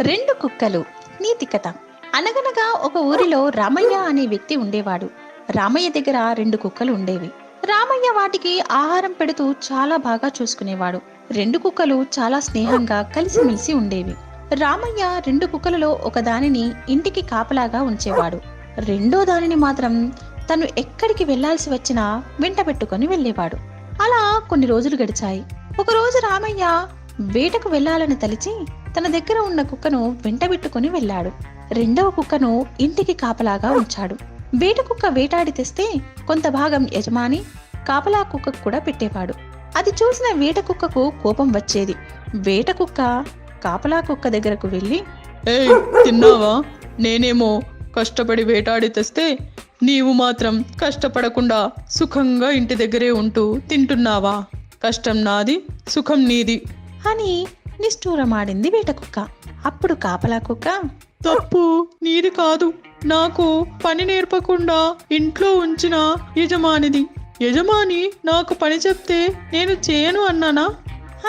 రెండు కుక్కలు. నీతి కథ. అనగనగా ఒక ఊరిలో రామయ్య అనే వ్యక్తి ఉండేవాడు. రామయ్య దగ్గర రెండు కుక్కలు ఉండేవి. రామయ్య వాటికి ఆహారం పెడుతూ చాలా బాగా చూసుకునేవాడు. రెండు కుక్కలు చాలా స్నేహంగా కలిసిమెలిసి ఉండేవి. రామయ్య రెండు కుక్కలలో ఒక దానిని ఇంటికి కాపలాగా ఉంచేవాడు. రెండో దానిని మాత్రం తను ఎక్కడికి వెళ్ళాల్సి వచ్చినా వెంట పెట్టుకొని వెళ్ళేవాడు. అలా కొన్ని రోజులు గడిచాయి. ఒకరోజు రామయ్య వేటకు వెళ్ళాలని తలిచి తన దగ్గర ఉన్న కుక్కను వెంటబెట్టుకుని వెళ్ళాడు. రెండవ కుక్కను ఇంటికి కాపలాగా ఉంచాడు. వేట కుక్క వేటాడి తెస్తే కొంత భాగం యజమాని కాపలా కుక్కకు కూడా పెట్టేవాడు. అది చూసిన వేట కుక్కకు కోపం వచ్చేది. వేట కుక్క కాపలా కుక్క దగ్గరకు వెళ్ళి ఏ తిన్నావా? నేనేమో కష్టపడి వేటాడి తెస్తే నీవు మాత్రం కష్టపడకుండా సుఖంగా ఇంటి దగ్గరే ఉంటూ తింటున్నావా? కష్టం నాది సుఖం నీది. అని నిష్ఠూరమాడింది వేట కుక్క అప్పుడు కాపలా కుక్క తప్పు నీది కాదు. నాకు పని నేర్పకుండా ఇంట్లో ఉంచిన యజమానిది. యజమాని నాకు పని చెప్తే నేను చేయను అన్నానా?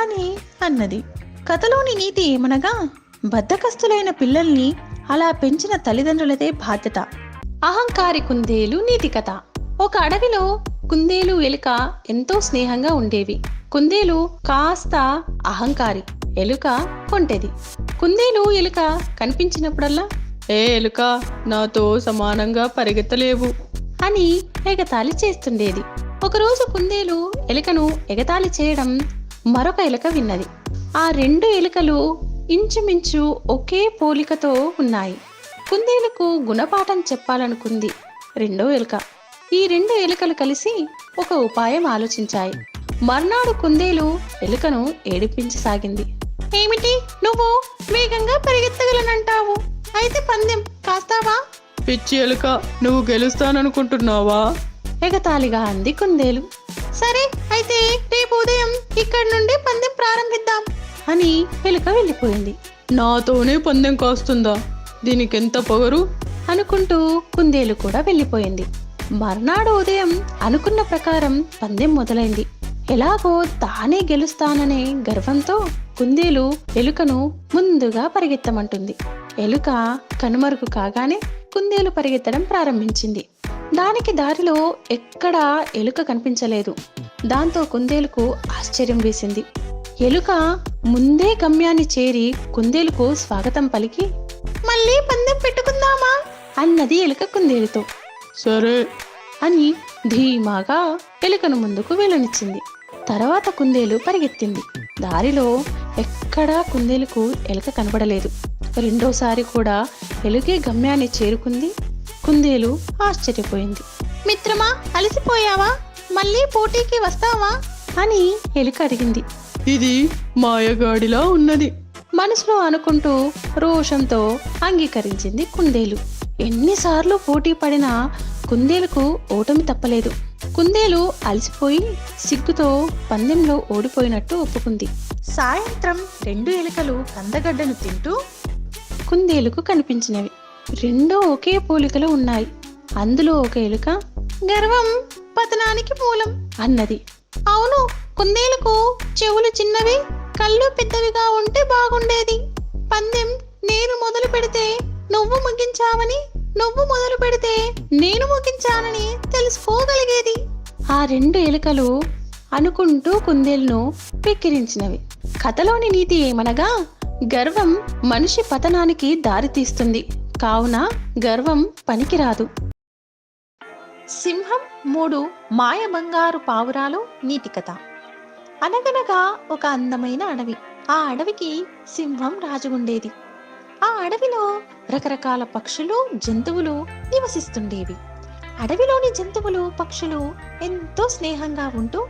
అని అన్నది. కథలోని నీతి ఏమనగా బద్ధకస్తులైన పిల్లల్ని అలా పెంచిన తల్లిదండ్రులదే బాధ్యత. అహంకారి కుందేలు నీతి కథ. ఒక అడవిలో కుందేలు ఎలుక ఎంతో స్నేహంగా ఉండేవి. కుందేలు కాస్త అహంకారి ఎలుక కొంటెది. కుందేలు ఎలుక కనిపించినప్పుడల్లా ఏ ఎలుక నాతో సమానంగా పరిగెత్తలేవు అని ఎగతాళి చేస్తుండేది. ఒకరోజు కుందేలు ఎలుకను ఎగతాళి చేయడం మరొక ఎలుక విన్నది. ఆ రెండు ఎలుకలు ఇంచుమించు ఒకే పోలికతో ఉన్నాయి. కుందేలుకు గుణపాఠం చెప్పాలనుకుంది రెండో ఎలుక. ఈ రెండు ఎలుకలు కలిసి ఒక ఉపాయం ఆలోచించాయి. మర్నాడు కుందేలు ఎలుకను ఏడిపించసాగింది. ఏమిటి? నువ్వు వేగంగా పరిగెత్తగలనంటావు. అయితే పందెం కాస్తావా? పిచ్చి ఎలుక నువ్వు గెలుస్తాననుకుంటున్నావా? ఎగతాళిగా అంది కుందేలు. సరే అయితే రేపు ఉదయం ఇక్కడి నుండి పందెం ప్రారంభిద్దాం అని ఎలుక వెళ్ళిపోయింది. నాతోనే పందెం కాస్తుందా? దీనికి ఎంత పొగరు? అనుకుంటూ కుందేలు కూడా వెళ్ళిపోయింది. మర్నాడు ఉదయం అనుకున్న ప్రకారం పందెం మొదలైంది. ఎలాగో తానే గెలుస్తాననే గర్వంతో కుందేలు ఎలుకను ముందుగా పరిగెత్తమంటుంది. ఎలుక కనుమరుగు కాగానే కుందేలు పరిగెత్తడం ప్రారంభించింది. దానికి దారిలో ఎక్కడా ఎలుక కనిపించలేదు. దాంతో కుందేలుకు ఆశ్చర్యం వేసింది. ఎలుక ముందే గమ్యాన్ని చేరి కుందేలుకు స్వాగతం పలికి మళ్ళీ పందెం పెట్టుకుందామా? అన్నది ఎలుక కుందేలుతో. సరే అని ధీమాగా ఎలుకను ముందుకు వెళ్ళనిచ్చింది తర్వాత కుందేలు పరిగెత్తింది. దారిలో ఎక్కడా కుందేలుకు ఎలుక కనబడలేదు. రెండోసారి కూడా ఎలుకే గమ్యాన్ని చేరుకుంది. కుందేలు ఆశ్చర్యపోయింది. మిత్రమా అలసిపోయావా? మళ్ళీ పోటీకి వస్తావా? అని ఎలుక అడిగింది. ఇది మాయగాడిలా ఉన్నది. మనసులో అనుకుంటూ రోషంతో అంగీకరించింది కుందేలు. ఎన్నిసార్లు పోటీ పడినా కుందేలుకు ఓటమి తప్పలేదు. కుందేలు అలసిపోయి సిగ్గుతో పందెంలో ఓడిపోయినట్టు ఒప్పుకుంది. సాయంత్రం రెండు ఎలుకలు కందగడ్డను తింటూ కుందేలుకు కనిపించినవి. రెండో ఒకే పోలికలు ఉన్నాయి. అందులో ఒక ఎలుక గర్వం పతనానికి మూలం అన్నది. అవును కుందేలుకు చెవులు చిన్నవి కళ్ళు పెద్దవిగా ఉంటే బాగుండేది. పందెం నేను మొదలు పెడితే నువ్వు ముగించావని నువ్వు మొదలు పెడితే నేను ముగించానని తెలుసుకోగలిగేది. ఆ రెండు ఎలుకలు అనుకుంటూ కుందేలును పెక్కిరించినవి కథలోని నీతి ఏమనగా గర్వం మనిషి పతనానికి దారితీస్తుంది కావున గర్వం పనికిరాదు. సింహం మూడు మాయ బంగారు పావురాలు నీతి కథ. అనగనగా ఒక అందమైన అడవి. ఆ అడవికి సింహం రాజుగుండేది. ఆ అడవిలో రకరకాల పక్షులు జంతువులు నివసిస్తుండేవి. అడవిలోని జంతువులు పక్షులు ఎంతో స్నేహంగా ఉంటూ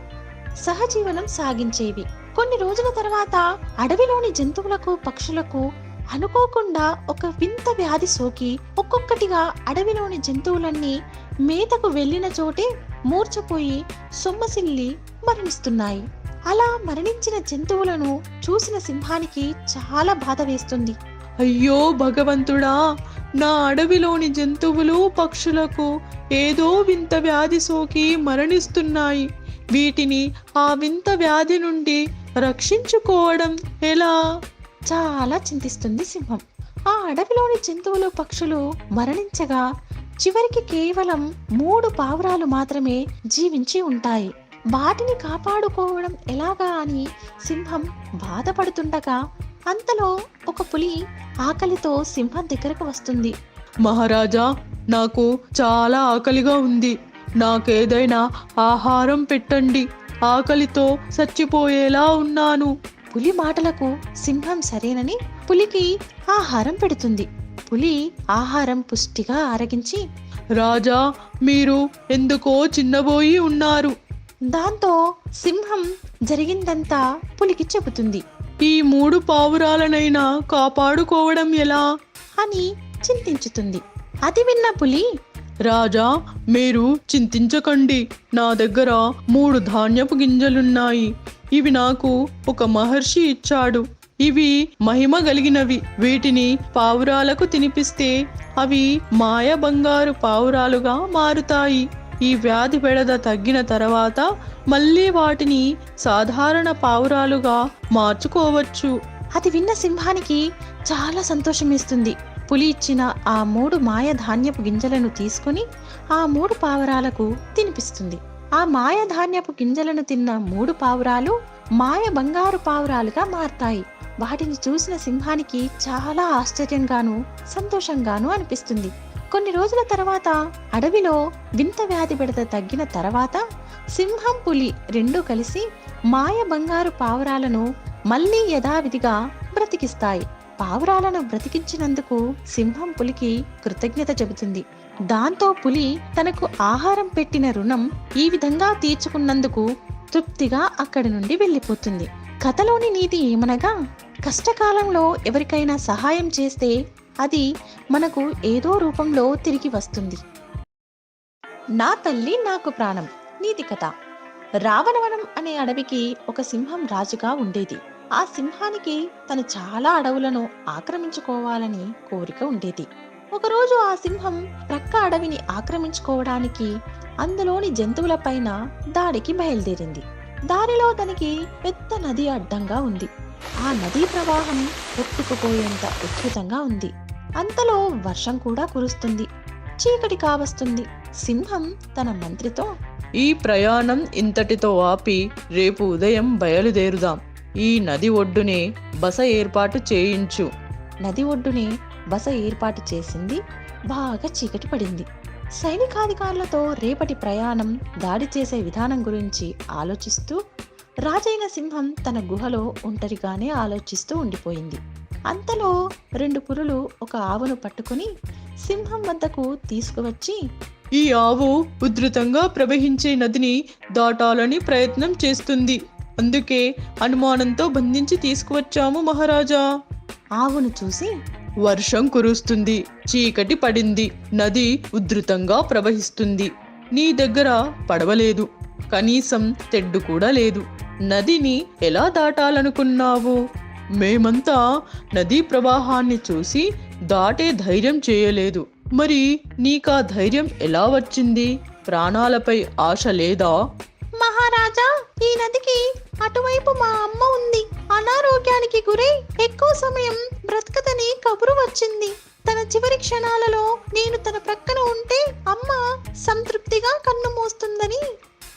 సహజీవనం సాగించేవి. కొన్ని రోజుల తర్వాత అడవిలోని జంతువులకు పక్షులకు అనుకోకుండా ఒక వింత వ్యాధి సోకి ఒక్కొక్కటిగా అడవిలోని జంతువులన్నీ మేతకు వెళ్ళిన చోటే మూర్చపోయి సొమ్మసిల్లి మరణిస్తున్నాయి. అలా మరణించిన జంతువులను చూసిన సింహానికి చాలా బాధ వేస్తుంది. అయ్యో భగవంతుడా నా అడవిలోని జంతువులు పక్షులకు ఏదో వింత వ్యాధి సోకి మరణిస్తున్నాయి. వీటిని ఆ వింత వ్యాధి నుండి రక్షించుకోవడం ఎలా? చాలా చింతిస్తుంది సింహం. ఆ అడవిలోని జంతువులు పక్షులు మరణించగా చివరికి కేవలం మూడు పావురాలు మాత్రమే జీవించి ఉంటాయి. వాటిని కాపాడుకోవడం ఎలాగా అని సింహం బాధపడుతుండగా అంతలో ఒక పులి ఆకలితో సింహం దగ్గరకు వస్తుంది. మహారాజా నాకు చాలా ఆకలిగా ఉంది. నాకేదైనా ఆహారం పెట్టండి. ఆకలితో చచ్చిపోయేలా ఉన్నాను. పులి మాటలకు సింహం సరేనని పులికి ఆహారం పెడుతుంది. పులి ఆహారం పుష్టిగా ఆరగించి రాజా మీరు ఎందుకో చిన్నబోయి ఉన్నారు. దాంతో సింహం జరిగిందంతా పులికి చెబుతుంది. ఈ మూడు పావురాలనైనా కాపాడుకోవడం ఎలా? అని చింతించుతుంది. అది విన్న పులి రాజా మీరు చింతించకండి. నా దగ్గర మూడు ధాన్యపు గింజలున్నాయి. ఇవి నాకు ఒక మహర్షి ఇచ్చాడు. ఇవి మహిమ కలిగినవి. వీటిని పావురాలకు తినిపిస్తే అవి మాయ బంగారు పావురాలుగా మారుతాయి. ఈ వ్యాధి బెడద తగ్గిన తర్వాత మళ్ళీ వాటిని సాధారణ పావురాలుగా మార్చుకోవచ్చు. అది విన్న సింహానికి చాలా సంతోషం ఇస్తుంది పులి ఇచ్చిన ఆ మూడు మాయ ధాన్యపు గింజలను తీసుకుని ఆ మూడు పావురాలకు తినిపిస్తుంది. ఆ మాయ ధాన్యపు గింజలను తిన్న మూడు పావురాలు మాయ బంగారు పావురాలుగా మారతాయి. వాటిని చూసిన సింహానికి చాలా ఆశ్చర్యంగాను సంతోషంగాను అనిపిస్తుంది. కొన్ని రోజుల తర్వాత అడవిలో వింత వ్యాధి బెడత తగ్గిన తర్వాత సింహం పులి రెండూ కలిసి మాయ బంగారు పావురాలను మళ్ళీ యథావిధిగా బ్రతికిస్తాయి. పావురాలను బ్రతికించినందుకు సింహం పులికి కృతజ్ఞత చెబుతుంది. దాంతో పులి తనకు ఆహారం పెట్టిన రుణం ఈ విధంగా తీర్చుకున్నందుకు తృప్తిగా అక్కడి నుండి వెళ్ళిపోతుంది. కథలోని నీతి ఏమనగా కష్టకాలంలో ఎవరికైనా సహాయం చేస్తే అది మనకు ఏదో రూపంలో తిరిగి వస్తుంది. నా తల్లి నాకు ప్రాణం నీతి కథ. రావణవనం అనే అడవికి ఒక సింహం రాజుగా ఉండేది. ఆ సింహానికి తను చాలా అడవులను ఆక్రమించుకోవాలని కోరిక ఉండేది. ఒకరోజు ఆ సింహం ప్రక్క అడవిని ఆక్రమించుకోవడానికి అందులోని జంతువులపైన దాడికి బయలుదేరింది. దారిలో తనకి పెద్ద నది అడ్డంగా ఉంది. ఆ నదీ ప్రవాహం కొట్టుకుపోయేంత ఉధృతంగా ఉంది. అంతలో వర్షం కూడా కురుస్తుంది. చీకటి కావస్తుంది. సింహం తన మంత్రితో ఈ ప్రయాణం ఇంతటితో ఆపి రేపు ఉదయం బయలుదేరుదాం. ఈ నది ఒడ్డునే బస ఏర్పాటు చేయించు. నది ఒడ్డునే బస ఏర్పాటు చేసింది. బాగా చీకటి పడింది. సైనికాధికారులతో రేపటి ప్రయాణం దాడి చేసే విధానం గురించి ఆలోచిస్తూ రాజైన సింహం తన గుహలో ఒంటరిగానే ఆలోచిస్తూ ఉండిపోయింది. అంతలో రెండు పురులు ఒక ఆవును పట్టుకుని సింహం వద్దకు తీసుకువచ్చి ఈ ఆవు ఉధృతంగా ప్రవహించే నదిని దాటాలని ప్రయత్నం చేస్తుంది. అందుకే అనుమానంతో బంధించి తీసుకువచ్చాము మహారాజా. ఆవును చూసి వర్షం కురుస్తుంది చీకటి పడింది నది ఉధృతంగా ప్రవహిస్తుంది. నీ దగ్గర పడవలేదు. కనీసం తెడ్డు కూడా లేదు. నదిని ఎలా దాటాలనుకున్నావు? మేమంతా నదీ ప్రవాహాన్ని చూసి దాటే ధైర్యం చేయలేదు. మరి నీకా ధైర్యం ఎలా వచ్చింది? ప్రాణాలపై ఆశ లేదా? మహారాజా ఈ నదికి అటువైపు మా అమ్మ ఉంది. అనారోగ్యానికి గురై ఎక్కువ సమయం బ్రతకదని కబురు వచ్చింది. తన చివరి క్షణాలలో నేను తన ప్రక్కన ఉంటే అమ్మ సంతృప్తిగా కన్ను మూస్తుందని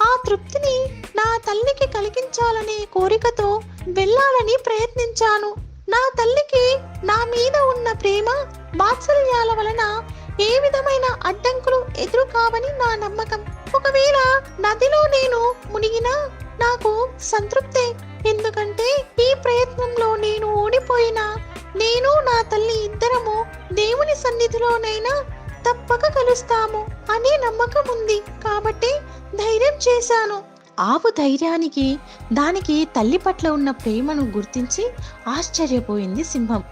ఆ తృప్తిని నా తల్లికి కలిగించాలనే కోరికతో వెళ్ళాలని ప్రయత్నించాను. నా తల్లికి నా మీద ఉన్న ప్రేమ వాత్సల్యాల వలన ఏ విధమైన అడ్డంకులు ఎదురు కావని నా నమ్మకం. ఒకవేళ నదిలో నేను మునిగినా నాకు సంతృప్తే. ఎందుకంటే ఈ ప్రయత్నంలో నేను ఓడిపోయినా నేను నా తల్లి ఇద్దరము దేవుని సన్నిధిలోనైనా తప్పక కలుస్తాము అనే నమ్మకం ఉంది. కాబట్టి ధైర్యం చేశాను. ఆవు ధైర్యానికి దానికి తల్లి పట్ల ఉన్న ప్రేమను గుర్తించి ఆశ్చర్యపోయింది సింహం.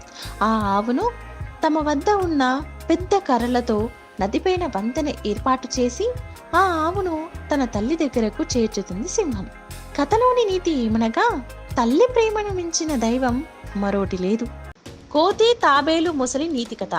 ఆ ఆవును తమ వద్ద ఉన్న పెద్ద కర్రలతో నదిపైన వంతెన ఏర్పాటు చేసి ఆ ఆవును తన తల్లి దగ్గరకు చేర్చుతుంది సింహం. కథలోని నీతి ఏమనగా తల్లి ప్రేమను మించిన దైవం మరోటి లేదు. కోతి తాబేలు ముసలి నీతి కథ.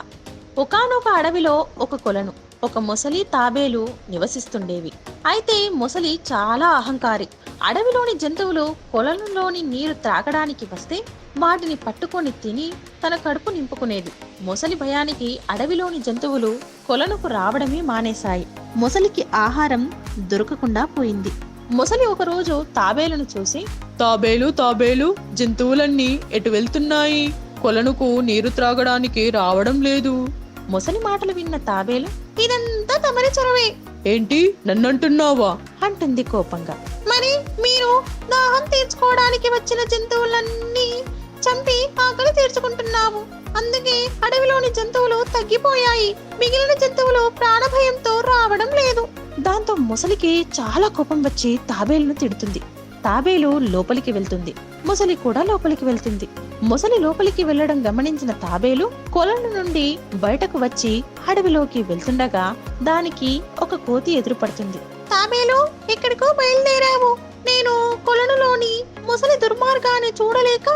ఒకానొక అడవిలో ఒక కొలను ఒక మొసలి తాబేలు నివసిస్తుండేవి. అయితే మొసలి చాలా అహంకారి. అడవిలోని జంతువులు కొలనులోని నీరు త్రాగడానికి వస్తే వాటిని పట్టుకొని తిని తన కడుపు నింపుకునేది. మొసలి భయానికి అడవిలోని జంతువులు కొలనుకు రావడమే మానేశాయి. మొసలికి ఆహారం దొరకకుండా పోయింది. మొసలి ఒకరోజు తాబేలును చూసి తాబేలు తాబేలు జంతువులన్నీ ఎటు వెళ్తున్నాయి? కొలనుకు నీరు త్రాగడానికి రావడం లేదు. మొసలి మాటలు విన్న తాబేలు ఇదంతా తమరి చొరవే. ఏంటి? నన్నంటున్నావా? అంటుంది కోపంగా. మరి మీరు దాహం తీర్చుకోవడానికి వచ్చిన జంతువులన్నీ చంపి ఆకలి తీర్చుకుంటున్నావు అందుకే అడవిలోని జంతువులు తగ్గిపోయాయి. మిగిలిన జంతువులు ప్రాణభయంతో రావడం లేదు. దాంతో ముసలికి చాలా కోపం వచ్చి తాబేలును తిడుతుంది. తాబేలు లోపలికి వెళ్తుంది. ముసలి కూడా లోపలికి వెళ్తుంది. ముసలి లోపలికి వెళ్ళడం గమనించిన తాబేలు కొలను నుండి బయటకు వచ్చి అడవిలోకి వెళ్తుండగా దానికి ఒక కోతి ఎదురుపడుతుంది. తాబేలు ఎక్కడికో బయలుదేరావు. నేను కొలనులోని ముసలి దుర్మార్గాన్ని చూడలేక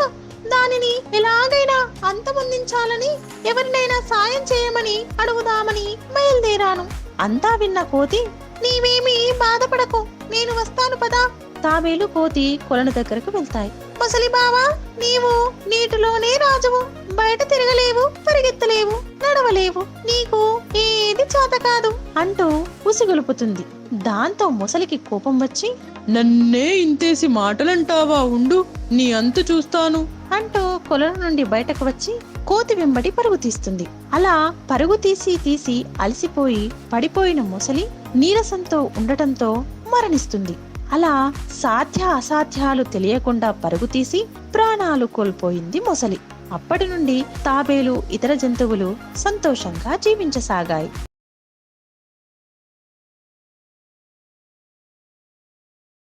దానిని ఎలాగైనా అంతమొందించాలని ఎవరినైనా సాయం చేయమని అడుగుదామని బయలుదేరాను. అంతా విన్న కోతి నీవేమీ బాధపడకు నేను వస్తాను పదా. తాబేలు కోతి కొలను దగ్గరకు వెళ్తాయి. ముసలి బావా నీవు నీటిలోనే రాజువు. బయట తిరగలేవు పరిగెత్తలేవు నడవలేవు. నీకు ఏది చేత కాదు అంటూ ఉసిగొలుపుతుంది. దాంతో ముసలికి కోపం వచ్చి నన్నే ఇంతేసి మాటలంటావా ఉండు నీ అంతు చూస్తాను. అంటూ కొలను నుండి బయటకు వచ్చి కోతి వెంబడి పరుగు తీస్తుంది. అలా పరుగు తీసి తీసి అలసిపోయి పడిపోయిన మొసలి నీరసంతో ఉండటంతో మరణిస్తుంది. అలా సాధ్య అసాధ్యాలు తెలియకుండా పరుగుతీసి ప్రాణాలు కోల్పోయింది మొసలి. అప్పటి నుండి తాబేలు ఇతర జంతువులు సంతోషంగా జీవించసాగాయి.